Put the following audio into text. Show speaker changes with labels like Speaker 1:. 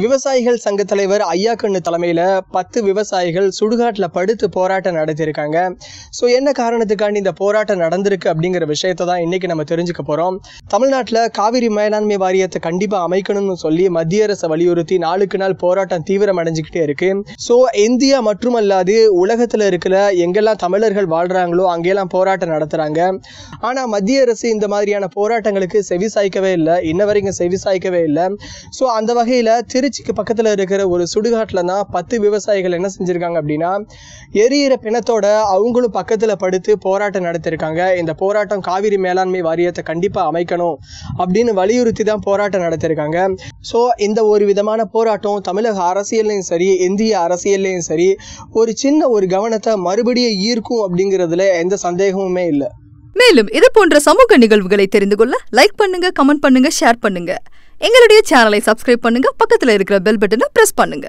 Speaker 1: விவசாயிகள் சங்க தலைவர் ஐயா கண்ணு தலைமையில பத்து விவசாயிகள் சுடுகாட்டில் படுத்து போராட்டம் நடத்தியிருக்காங்க. ஸோ என்ன காரணத்துக்காண்டி இந்த போராட்டம் நடந்திருக்கு அப்படிங்கிற விஷயத்தை தான் இன்னைக்கு நம்ம தெரிஞ்சுக்க போறோம். தமிழ்நாட்டில் காவிரி மேலாண்மை வாரியத்தை கண்டிப்பாக அமைக்கணும்னு சொல்லி மத்திய அரசை வலியுறுத்தி நாளுக்கு நாள் போராட்டம் தீவிரம் அடைஞ்சிக்கிட்டே இருக்கு. ஸோ இந்தியா மட்டுமல்லாது உலகத்தில் இருக்கிற எங்கெல்லாம் தமிழர்கள் வாழ்றாங்களோ அங்கெல்லாம் போராட்டம் நடத்துறாங்க. ஆனால் மத்திய அரசு இந்த மாதிரியான போராட்டங்களுக்கு செவி சாய்க்கவே இல்லை. இன்ன வரைக்கும் செவி சாய்க்கவே இல்லை. ஸோ அந்த வகையில் திருச்சிக்கு பக்கத்தில் இருக்கிற ஒரு சுடுகாட்டில் தான் பத்து விவசாயிகள் என்ன செஞ்சுருக்காங்க அப்படின்னா எரியிற பிணத்தோட அவங்களும் பக்கத்தில் படுத்து போராட்டம் நடத்தியிருக்காங்க இந்த போராட்டம் காவிரி மேலாண்மை வாரியத்தை கண்டிப்பாக அமைக்கணும் அப்படின்னு வலியுறுத்தி தான் போராட்டம் நடத்தியிருக்காங்க ஸோ இந்த ஒரு விதமான போராட்டம் தமிழக அரசியல்லையும் சரி இந்திய அரசியல்லையும் சரி ஒரு சின்ன ஒரு கவனத்தை மறுபடியும் ஈர்க்கும் அப்படிங்கிறதுல எந்த சந்தேகமுமே இல்லை.
Speaker 2: மேலும் இது போன்ற சமூக நிகழ்வுகளை தெரிந்து கொள்ள லைக் பண்ணுங்க கமெண்ட் பண்ணுங்க ஷேர் பண்ணுங்க. எங்களுடைய சேனலை சப்ஸ்கிரைப் பண்ணுங்க பக்கத்துல இருக்கிற பெல் பட்டனை ப்ரெஸ் பண்ணுங்க.